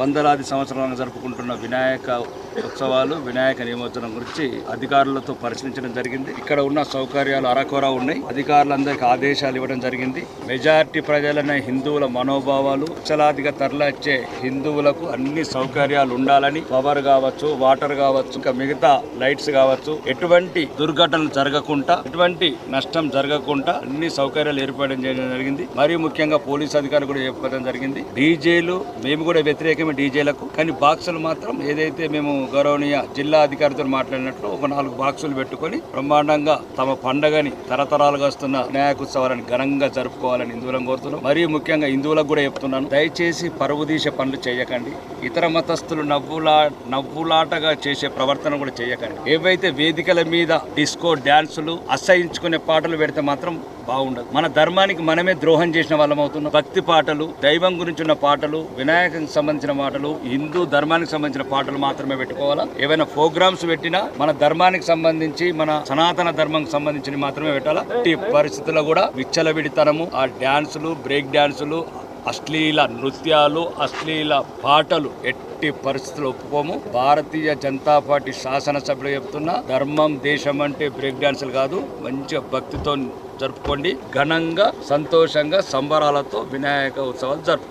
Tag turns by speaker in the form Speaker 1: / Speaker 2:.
Speaker 1: వందలాది సంవత్సరాలు జరుపుకుంటున్న వినాయక ఉత్సవాలు వినాయక నిమజ్జనం గురించి అధికారులతో పరిశీలించడం జరిగింది. ఇక్కడ ఉన్న సౌకర్యాలు అరకొర ఉన్నాయి. అధికారులందరికీ ఆదేశాలు ఇవ్వడం జరిగింది. మెజారిటీ ప్రజలైన హిందువుల మనోభావాలు లక్షలాదిగా తరలిచ్చే హిందువులకు అన్ని సౌకర్యాలు ఉండాలని పవర్ కావచ్చు వాటర్ కావచ్చు ఇంకా మిగతా లైట్స్ కావచ్చు. ఎటువంటి దుర్ఘటనలు జరగకుండా ఎటువంటి నష్టం జరగకుండా అన్ని సౌకర్యాలు ఏర్పాటు చేయడం జరిగింది. మరియు ముఖ్యంగా పోలీస్ అధికారులు కూడా చెప్పడం జరిగింది. డీజేలు మేము కూడా వ్యతిరేకం వ్యతిరేకమే డీజేలకు కానీ బాక్సులు మాత్రం ఏదైతే మేము గౌరవనీయ జిల్లా అధికారితో మాట్లాడినట్లు ఒక నాలుగు బాక్సులు పెట్టుకొని బ్రహ్మాండంగా తమ పండగని తరతరాలుగా వస్తున్న వినాయక ఉత్సవాలను ఘనంగా జరుపుకోవాలని హిందువులను కోరుతున్నాం. మరీ ముఖ్యంగా హిందువులకు కూడా చెప్తున్నాను దయచేసి పరువు తీసే పనులు చేయకండి. ఇతర మతస్థులు నవ్వులా నవ్వులాటగా చేసే ప్రవర్తన కూడా చేయకండి. ఏవైతే వేదికల మీద డిస్కో డ్యాన్సులు అసహించుకునే పాటలు పెడితే మాత్రం బాగుండదు. మన ధర్మానికి మనమే ద్రోహం చేసిన వాళ్ళం అవుతున్నాం. భక్తి పాటలు దైవం గురించి ఉన్న పాటలు వినాయకునికి సంబంధించిన పాటలు హిందూ ధర్మానికి సంబంధించిన పాటలు మాత్రమే పెట్టుకోవాలా? ఏవైనా ప్రోగ్రామ్స్ పెట్టినా మన ధర్మానికి సంబంధించి మన సనాతన ధర్మానికి సంబంధించి మాత్రమే పెట్టాలా? ఈ పరిస్థితుల్లో కూడా విచ్చలవిడితనము ఆ డ్యాన్సులు బ్రేక్ డ్యాన్సులు అశ్లీల నృత్యాలు అశ్లీల పాటలు ఎట్టి పరిస్థితులు ఒప్పుకోము. భారతీయ జనతా పార్టీ శాసనసభ్యులు చెప్తున్నా ధర్మం దేశం అంటే బ్రేక్ డాన్సులు కాదు. మంచిగా భక్తితో జరుపుకోండి. ఘనంగా సంతోషంగా సంబరాలతో వినాయక ఉత్సవాలు జరుపుకోండి.